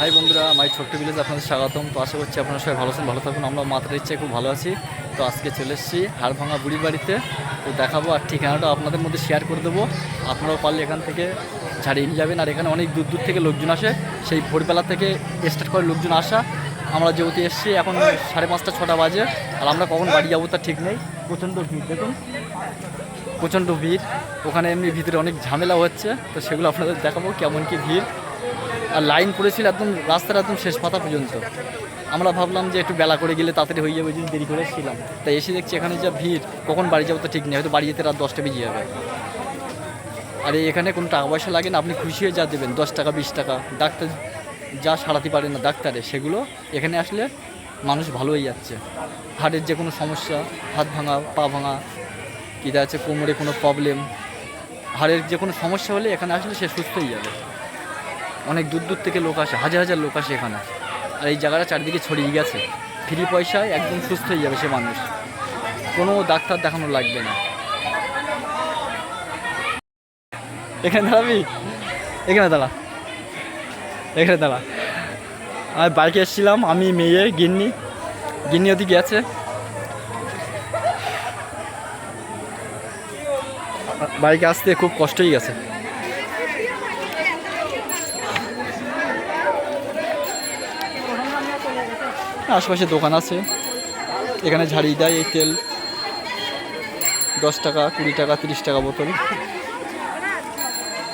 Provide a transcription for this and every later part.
High বন্ধুরা, মাই ছোট্ট village আপনাদের স্বাগতম। তো আশা করছি আপনারা সবাই ভালো আছেন, ভালো থাকুন। আমরা মাথার ইচ্ছায় খুব ভালো আছি। তো আজকে চলে এসেছি হাড়ভাঙা বুড়ির বাড়িতে। তো দেখাবো আর ঠিকানাটা আপনাদের মধ্যে শেয়ার করে দেবো। আপনারাও পারলে এখান থেকে ছাড়িয়ে নিয়ে যাবেন। আর এখানে অনেক দূর দূর থেকে লোকজন আসে। সেই ভোরবেলা থেকে স্টার্ট করে লোকজন আসা। আমরা যেহেতু এসেছি, এখন সাড়ে পাঁচটা, ছটা বাজে। আর আমরা কখন বাড়ি যাব তা ঠিক নেই। প্রচণ্ড ভিড়, দেখুন। প্রচণ্ড ভিড়। ওখানে এমনি ভিতরে অনেক ঝামেলা হচ্ছে। তো সেগুলো আপনাদের দেখাবো কেমন কি ভিড়। আর লাইন পড়েছিল একদম রাস্তার একদম শেষ পাতা পর্যন্ত। আমরা ভাবলাম যে একটু বেলা করে গেলে তাড়াতাড়ি হয়ে যাবে যদি দেরি করে এসেছিলাম। তাই এসে দেখছি এখানে যা ভিড়, কখন বাড়ি যাব তো ঠিক নেই, হয়তো বাড়ি যেতে রাত দশটা বেজে যাবে। আর এখানে কোনো টাকা পয়সা লাগে না, আপনি খুশি হয়ে যা দেবেন, দশ টাকা, বিশ টাকা, ডাক্তার যা সারাতে পারে না ডাক্তারে, সেগুলো এখানে আসলে মানুষ ভালো হয়ে যাচ্ছে। হার্টের যে কোনো সমস্যা, হাত ভাঙা, পা ভাঙা, কী আছে কোমরে কোনো প্রবলেম হাড়ের যে কোনো সমস্যা হলে এখানে আসলে সে সুস্থ হয়ে যাবে। অনেক দূর দূর থেকে লোক আসে, হাজার হাজার লোক আসে এখানে। আর এই জায়গাটা চারিদিকে ছড়িয়ে গেছে। ফ্রি পয়সায় একদম সুস্থ হয়ে যাবে সে মানুষ। কোনো ডাক্তার দেখানো লাগবে না। এখানে দাঁড়াবি? এখানে দাঁড়া। এখানে দাঁড়া। আমি বাইকে এসেছিলাম, আমি, মেয়ে, গিন্নি। গিন্নি ওদিকে গেছে বাইকে আসতে খুব কষ্ট হয়ে গেছে। আশেপাশে দোকান আছে। এখানে ঝাড়িয়ে দেয় এই তেল। দশ টাকা, কুড়ি টাকা, তিরিশ টাকা বোতল।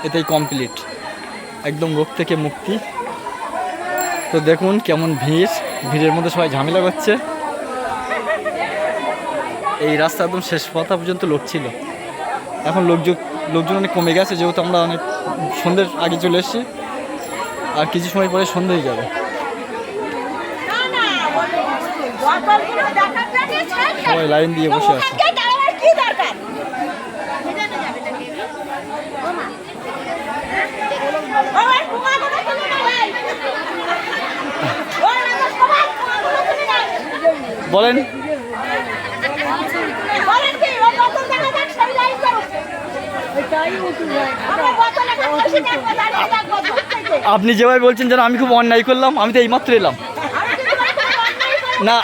এটাই কমপ্লিট একদম রোগ থেকে মুক্তি। তো দেখুন কেমন ভিড়। ভিড়ের মধ্যে সবাই ঝামেলা করছে। এই রাস্তা একদম শেষ পথা পর্যন্ত লোক ছিল। এখন লোকজন লোকজন অনেক কমে গেছে, যেহেতু আমরা অনেক সন্ধ্যের আগে চলে এসেছি। আর কিছু সময় পরে সন্ধে হয়ে যাবে। সবাই লাইন দিয়ে বসে আছে। বলেন। আপনি যেভাবে বলছেন যেন আমি খুব অন্যায় করলাম আমি তো এইমাত্র এলাম। না।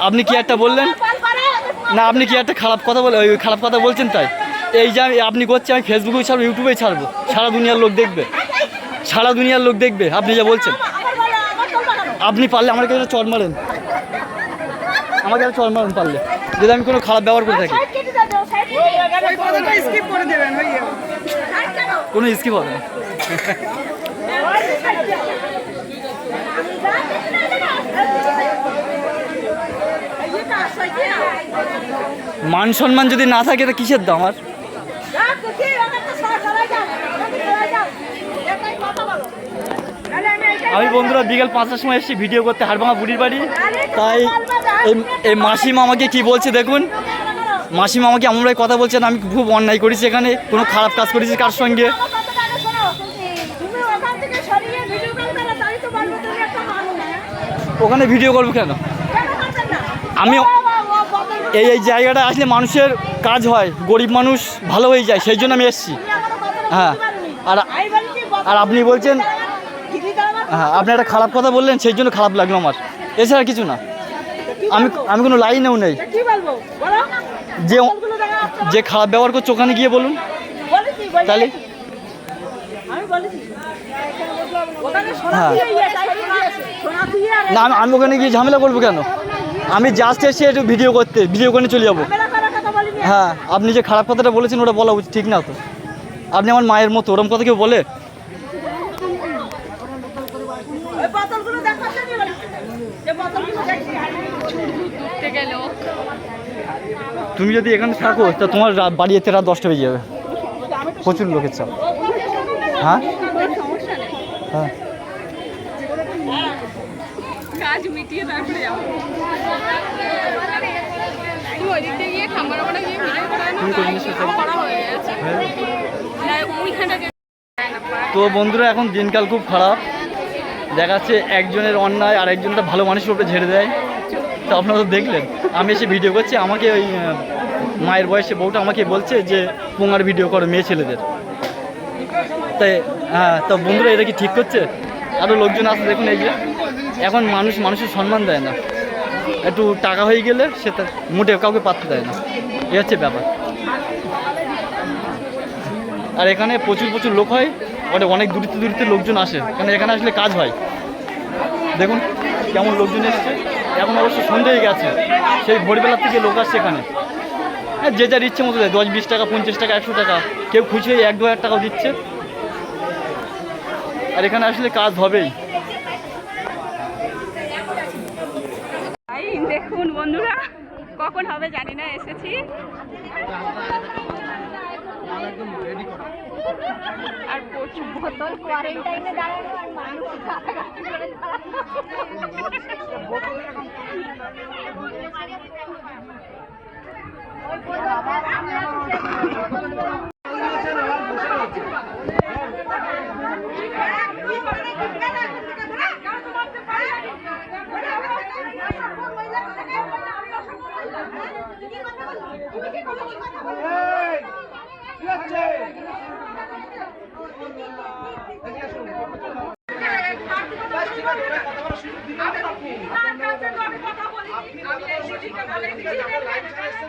আপনি কি একটা বললেন? না, আপনি কি একটা খারাপ কথা বলে ওই খারাপ কথা বলছেন তাই? এই যে আমি আপনি করছি, আমি ফেসবুকেও ছাড়বো ইউটিউবেই ছাড়বো। সারা দুনিয়ার লোক দেখবে। সারা দুনিয়ার লোক দেখবে, আপনি যা বলছেন। আমার আমার? আপনি পারলে আমার কাছে চট মারেন। আমাকে একটা চট মারেন পারলে। যদি আমি কোনো খারাপ ব্যবহার করে থাকি। কোনো স্কিপ হবে না সাইড কেটো। আমি যা দেখি না, দেখি না। এই যে কাজ, সাইড কেটো। মান সম্মান যদি না থাকে তা কিসের দাম আর আমি। বন্ধুরা বিকেল পাঁচটার সময় এসেছি, ভিডিও করতে হাড়ভাঙা বুড়ির বাড়ি তাই এই মাসিমা আমাকে কি বলছে দেখুন মাসিমা আমাকে এমন ভাবে কথা বলছেন আমি খুব অন্যায় করেছি এখানে, কোনো খারাপ কাজ করেছি কার সঙ্গে ওখান ভিডিও করব কেন? আমি- এই এই জায়গাটা আসলে মানুষের কাজ হয় গরিব মানুষ ভালো হয়ে যায় সেই জন্য আমি এসেছি হ্যাঁ। আর আর আপনি বলছেন- হ্যাঁ আপনি একটা খারাপ কথা বললেন সেই জন্য খারাপ লাগল আমার এছাড়া কিছু না আমি আমি কোনো লাইনেও নেই যে। যে খারাপ ব্যবহার করছে ওখানে গিয়ে বলুন। তাহলে? হ্যাঁ। না আমি- আমি ওখানে গিয়ে ঝামেলা করব কেন আমি জাস্ট এসে একটু ভিডিও করতে ভিডিও করে চলে যাব। হ্যাঁ আপনি যে খারাপ কথাটা বলেছেন ওটা বলা উচিত ঠিক না তো আপনি আমার মায়ের মতো ওরম কথা কেউ বলে। তুমি যদি এখানে থাকো তা তোমার বাড়ি এতে রাত দশটা বেজে যাবে প্রচুর লোকের চাপ হ্যাঁ হ্যাঁ কাজ মিটিয়ে তারপরে যাব। তুই ওই দিক গিয়ে খাম্বার ওখানে গিয়ে ভিডিও করা তুমি কোন জিনিসটা চাও? করা হয়ে গেছে। তো বন্ধুরা এখন দিনকাল খুব খারাপ। দেখাচ্ছে একজনের অন্যায় আর একজনটা ভালো মানুষের উপরে ঝেড়ে দেয়। তো আপনারা তো দেখলেন আমি এসে ভিডিও করছি। আমাকে ওই মায়ের বয়সে বউটা আমাকে বলছে যে পোঙার ভিডিও করো মেয়ে ছেলেদের। তাই হ্যাঁ তো বন্ধুরা এটা কি ঠিক করছে? আরও লোকজন আছে দেখুন এই যে। এখন মানুষ মানুষের সম্মান দেয় না। একটু টাকা হয়ে গেলে সে তার মোটে কাউকে পাত্র দেয় না। এই হচ্ছে ব্যাপার। আর এখানে প্রচুর প্রচুর লোক হয় ওটা অনেক দূরিতে দূরিতে লোকজন আসে। কারণ এখানে আসলে কাজ হয়? দেখুন কেমন লোকজন এসছে। এখন অবশ্য সন্ধে হয়ে গেছে। সেই ভোরবেলা থেকে লোক আসছে এখানে। হ্যাঁ যে যার ইচ্ছে মতো দেয়। দশ, বিশ টাকা, পঞ্চাশ টাকা, একশো টাকা। কেউ খুশি হয়ে এক, দু হাজার টাকাও দিচ্ছে। আর এখানে আসলে কাজ হবেই তাই দেখুন বন্ধুরা কখন হবে জানি না এসেছি। আর প্রচুর বোতল কোয়ারেন্টাইনে দাঁড়ানো আর মানুষ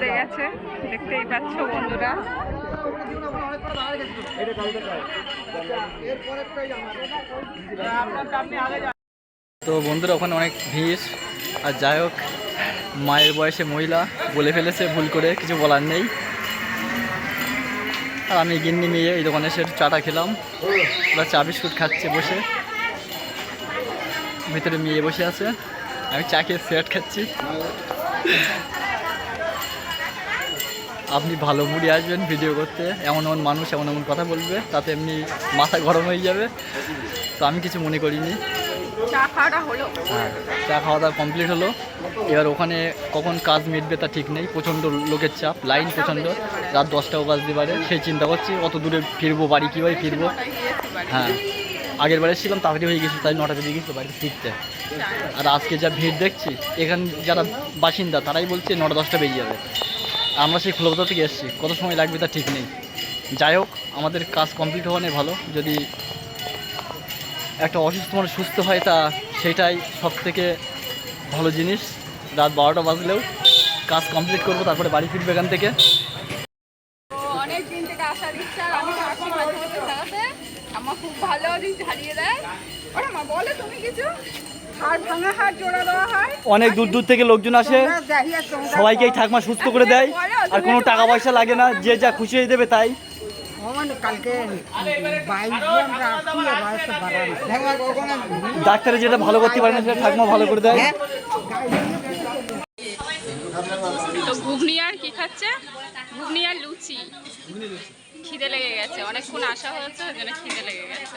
বেঁধে গেছে। দেখতেই পাচ্ছ বন্ধুরা। তো বন্ধুরা, ওখানে অনেক ভিড়। আর যাই হোক, মায়ের বয়সে মহিলা, বলে ফেলেছে, ভুল করে, কিছু বলার নেই। আর আমি গিন্নি নিয়ে এই দোকানে একটু চাটা খেলাম। ওরা চা বিস্কুট খাচ্ছে বসে। ভিতরে মেয়ে বসে আছে। আমি চা খেয়ে সিগারেট খাচ্ছি। আপনি ভালো মুড়ি আসবেন ভিডিও করতে। এমন এমন মানুষ এমন এমন কথা বলবে তাতে এমনি মাথা গরম হয়ে যাবে। তো আমি কিছু মনে করিনি। চা খাওয়াটা হলো। হ্যাঁ চা খাওয়া দাওয়া কমপ্লিট হলো। এবার ওখানে কখন কাজ মিটবে তা ঠিক নেই। প্রচণ্ড লোকের চাপ লাইন প্রচণ্ড। রাত দশটাও বাজতে পারে সেই চিন্তা করছি অত দূরে ফিরবো বাড়ি কীভাবে ফিরবো? হ্যাঁ। আগের বারে ছিলাম তাড়াতাড়ি হয়ে গেছি তাই নটা বেজে গেছি বাড়িতে ফিরতে। আর আজকে যা ভিড় দেখছি এখান যারা বাসিন্দা তারাই বলছে নটা দশটা বেজে যাবে। আমরা সেই খোলকতা থেকে এসেছি। কত সময় লাগবে তা ঠিক নেই। যাই হোক, আমাদের কাজ কমপ্লিট হওয়া নেই ভালো। যদি একটা অসুস্থ মানুষ সুস্থ হয়, তা সেটাই সব থেকে ভালো জিনিস। রাত বারোটা বাজলেও কাজ কমপ্লিট করব, তারপরে বাড়ি ফিরবে এখান থেকে। আমার খুব ভালো ঝালিয়ে দেয়। ওরা মা, বলে তুমি কিছু। হয়। অনেক দূর দূর থেকে লোকজন আসে। তোমরা সবাইকেই ঠাকমা সুস্থ করে দেয়। আর কোনো টাকা পয়সা লাগে না যে যা খুশি হয়ে দেবে তাই। ডাক্তারে যেটা ভালো করতে পারে না সেটা ঠাকমা ভালো করে দেয়। তো ঘুগনি আর কি খাচ্ছে? ঘুগনি আর লুচি। খিদে লেগে গেছে। অনেকক্ষণ আসা হয়েছে ওই জন্য খিদে লেগে গেছে।